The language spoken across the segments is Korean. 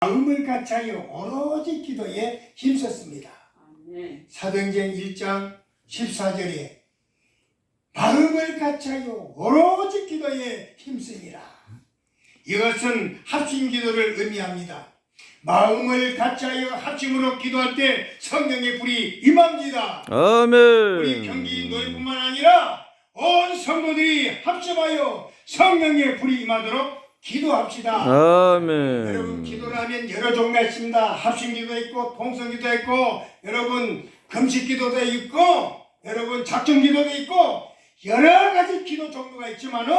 마음을 갖춰요 오로지 기도에 힘썼습니다. 아멘. 사도행전 1장 14절에 마음을 갖춰요 오로지 기도에 힘쓰니라. 이것은 합심 기도를 의미합니다. 마음을 갖춰요 합심으로 기도할 때 성령의 불이 임합니다. 우리 경기 아멘. 노예뿐만 아니라 온 성도들이 합심하여 성령의 불이 임하도록 기도합시다. 여러분 아멘. 기도를 하면 여러 종류가 있습니다. 합심 기도 있고 통성 기도 있고 여러분 금식 기도도 있고 여러분 작정 기도도 있고 여러 가지 기도 종류가 있지만은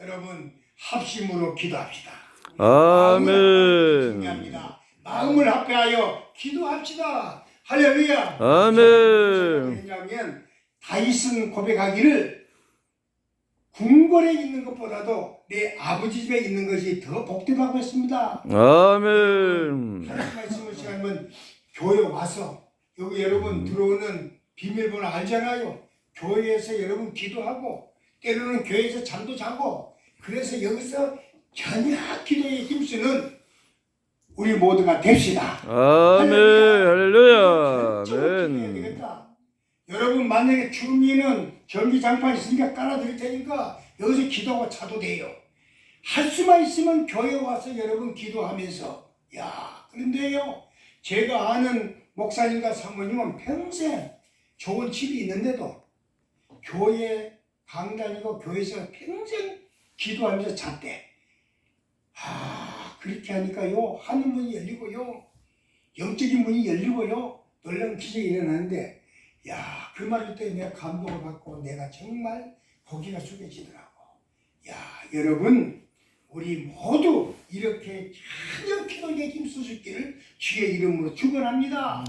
여러분 합심으로 기도합시다. 아멘. 중요합니다. 마음을 합해하여 기도합시다. 할렐루야. 아멘. 왜냐하면 다윗은 고백하기를 궁궐에 있는 것보다도 내 아버지 집에 있는 것이 더 복되다고 했습니다. 아멘. 하나님 말씀을 시간이면 교회 와서 여기 여러분 들어오는 비밀번호 알잖아요. 교회에서 여러분 기도하고 때로는 교회에서 잠도 자고 그래서 여기서 전혀 기도에 힘쓰는 우리 모두가 됩시다. 아멘. 할렐루야. 기도해야 아멘. 되겠다. 여러분 만약에 주민은 전기장판 있으니까 깔아드릴 테니까 여기서 기도하고 자도 돼요. 할 수만 있으면 교회 와서 여러분 기도하면서 야 그런데요 제가 아는 목사님과 사모님은 평생 좋은 집이 있는데도 교회 강단이고 교회에서 평생 기도하면서 잤대. 아 그렇게 하니까요 하늘 문이 열리고요 영적인 문이 열리고요 놀라운 기적이 일어나는데 야 그 말을 때 내가 감동을 받고 내가 정말 고개가 숙여지더라고. 야 여러분 우리 모두 이렇게 찬양 기도에 힘쓰시기를 주의 이름으로 축원합니다.